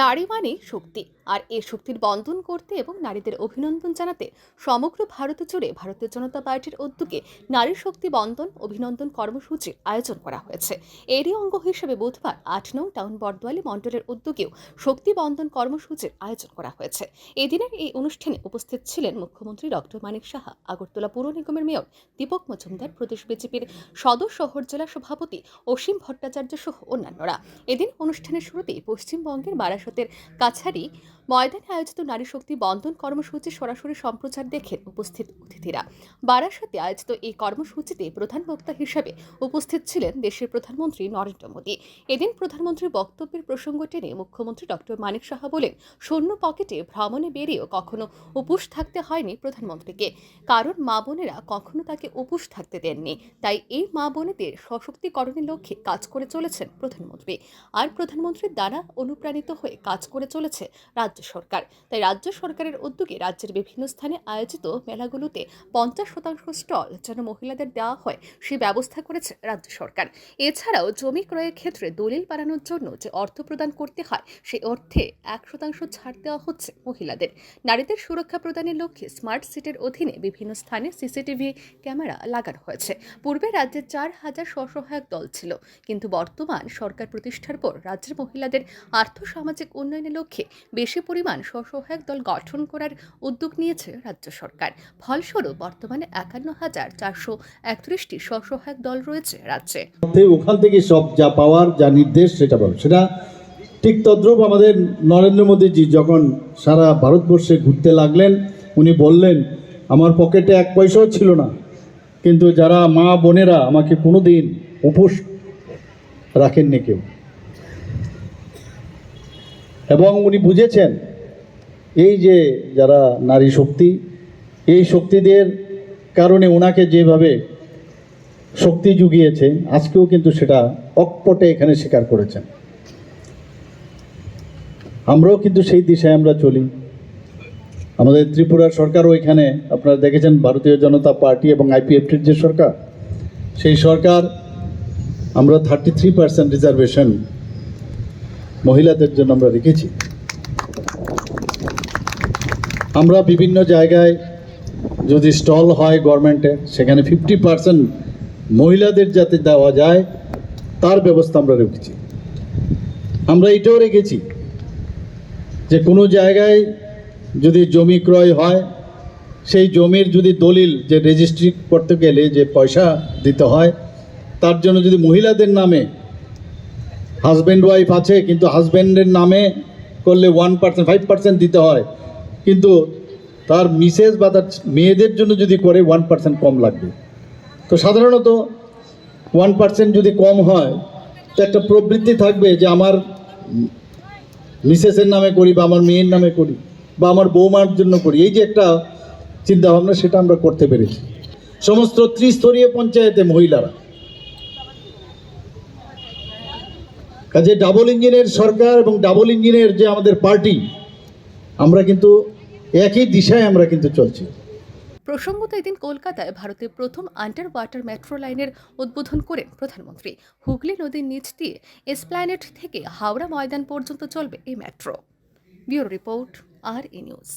নারী মানে শক্তি, আর এ শক্তির বন্ধন করতে এবং নারীদের অভিনন্দন জানাতে সমগ্র ভারত জুড়ে ভারতীয় জনতা পার্টির উদ্যোগে নারী শক্তি বন্ধন, অভিনন্দন কর্মসূচির আয়োজন করা হয়েছে। এরই অঙ্গ হিসেবে বুধবার আট নং টাউন বর্দোয়ালি মণ্ডলের উদ্যোগেও শক্তি বন্ধন কর্মসূচির আয়োজন করা হয়েছে। এদিনের এই অনুষ্ঠানে উপস্থিত ছিলেন মুখ্যমন্ত্রী ডক্টর মানিক সাহা, আগরতলা পুর নিগমের মেয়র দীপক মজুমদার, প্রদেশ বিজেপির সদর শহর জেলা সভাপতি অসীম ভট্টাচার্য সহ অন্যান্যরা। এদিন অনুষ্ঠানের শুরুতেই পশ্চিমবঙ্গের বারাসতের কাছারি ময়দানে আয়োজিত নারী শক্তি বন্ধন কর্মসূচি সরাসরি সম্প্রচার দেখেন উপস্থিত অতিথিরা। বারাসতে আয়োজিত এই কর্মসূচিতে প্রধান বক্তা হিসেবে উপস্থিত ছিলেন দেশের প্রধানমন্ত্রী নরেন্দ্র মোদী। এদিন প্রধানমন্ত্রীর বক্তব্যের প্রসঙ্গ টেনে মুখ্যমন্ত্রী ডক্টর মানিক সাহা বলেন, শূন্য পকেটে ভ্রমণে বেরিয়েও কখনো উপোস থাকতে হয়নি প্রধানমন্ত্রীকে। কারণ মা বোনেরা কখনো তাকে উপোস থাকতে দেননি। তাই এই মা বোনেদের সশক্তিকরণের লক্ষ্যে কাজ করে চলেছেন প্রধানমন্ত্রী। আর প্রধানমন্ত্রীর দ্বারা অনুপ্রাণিত হয়ে কাজ করে চলেছে রাজ্য সরকার। তাই রাজ্য সরকারের উদ্যোগে রাজ্যের বিভিন্ন স্থানে আয়োজিত মেলাগুলোতে পঞ্চাশ শতাংশ স্টল যেন মহিলাদের দেওয়া হয়, সে ব্যবস্থা করেছে রাজ্য সরকার। এছাড়াও জমি ক্রয়ের ক্ষেত্রে দলিল বাড়ানোর জন্য যে অর্থ প্রদান করতে হয় সেই অর্থে এক শতাংশ ছাড় দেওয়া হচ্ছে মহিলাদের। নারীদের সুরক্ষা প্রদানের লক্ষ্যে স্মার্ট সিটির অধীনে বিভিন্ন স্থানে সিসিটিভি ক্যামেরা লাগানো হয়েছে। পূর্বে রাজ্যে চার হাজার স্বসহায়ক দল ছিল, কিন্তু বর্তমান সরকার প্রতিষ্ঠার পর রাজ্যের মহিলাদের আর্থ সামাজিক উন্নয়নের লক্ষ্যে বেশি পরিমাণ স্বসহায়ক দল গঠন করার উদ্যোগ নিয়েছে রাজ্য সরকার। ফলস্বরূপ বর্তমানে একান্ন হাজার চারশো একত্রিশটি স্বসহায়ক দল রয়েছে রাজ্যে। ওখান থেকে সব যা পাওয়ার, যা নির্দেশ, সেটা পাবে। সেটা ঠিক তদ্রূপ আমাদের নরেন্দ্র মোদীজি যখন সারা ভারতবর্ষে ঘুরতে লাগলেন, উনি বললেন, আমার পকেটে এক পয়সাও ছিল না। কিন্তু যারা মা বোনেরা আমাকে কোনো দিন উপোস রাখেননি কেউ। এবং উনি বুঝেছেন এই যে যারা নারী শক্তি, এই শক্তিদের কারণে ওনাকে যেভাবে শক্তি জুগিয়েছে, আজকেও কিন্তু সেটা অকপটে এখানে স্বীকার করেছেন। আমরাও কিন্তু সেই দিশায় আমরা চলি। আমাদের ত্রিপুরার সরকারও এখানে, আপনারা দেখেছেন ভারতীয় জনতা পার্টি এবং আইপিএফটির যে সরকার, সেই সরকার, আমরা থার্টি থ্রি পার্সেন্ট রিজার্ভেশন মহিলাদের জন্য আমরা রেখেছি। আমরা বিভিন্ন জায়গায় যদি স্টল হয় গভর্নমেন্টে, সেখানে ফিফটি পার্সেন্ট মহিলাদের যাতে দেওয়া যায়, তার ব্যবস্থা আমরা রেখেছি। আমরা এটাও রেখেছি যে কোনো জায়গায় যদি জমি ক্রয় হয়, সেই জমির যদি দলিল যে রেজিস্ট্রি করতে গেলে যে পয়সা দিতে হয়, তার জন্য যদি মহিলাদের নামে হাজব্যান্ড ওয়াইফ আছে, কিন্তু হাজব্যান্ডের নামে করলে ওয়ান পার্সেন্ট ফাইভ পার্সেন্ট দিতে হয়। কিন্তু তার মিসেস বা তার মেয়েদের জন্য যদি করে ওয়ান পার্সেন্ট কম লাগবে। তো সাধারণত ওয়ান পার্সেন্ট যদি কম হয়, তো একটা প্রবৃত্তি থাকবে যে আমার মিসেসের নামে করি বা আমার মেয়ের নামে করি বা আমার বৌমার জন্য করি। এই যে একটা চিন্তাভাবনা, সেটা আমরা করতে পেরেছি। সমস্ত ত্রিস্তরীয় পঞ্চায়েতে মহিলারা কাজে ডাবল ইঞ্জিনের সরকার এবং ডাবল ইঞ্জিনের যে আমাদের পার্টি আমরা কিন্তু একই দিশায় আমরা কিন্তু চলছি। প্রসঙ্গত এদিন কলকাতায় ভারতের প্রথম আন্ডার ওয়াটার মেট্রো লাইনের উদ্বোধন করেন প্রধানমন্ত্রী। হুগলি নদীর নিচ দিয়ে এসপ্ল্যানেট থেকে হাওড়া ময়দান পর্যন্ত চলবে এই মেট্রো ব্যুরো রিপোর্ট আর ই নিউজ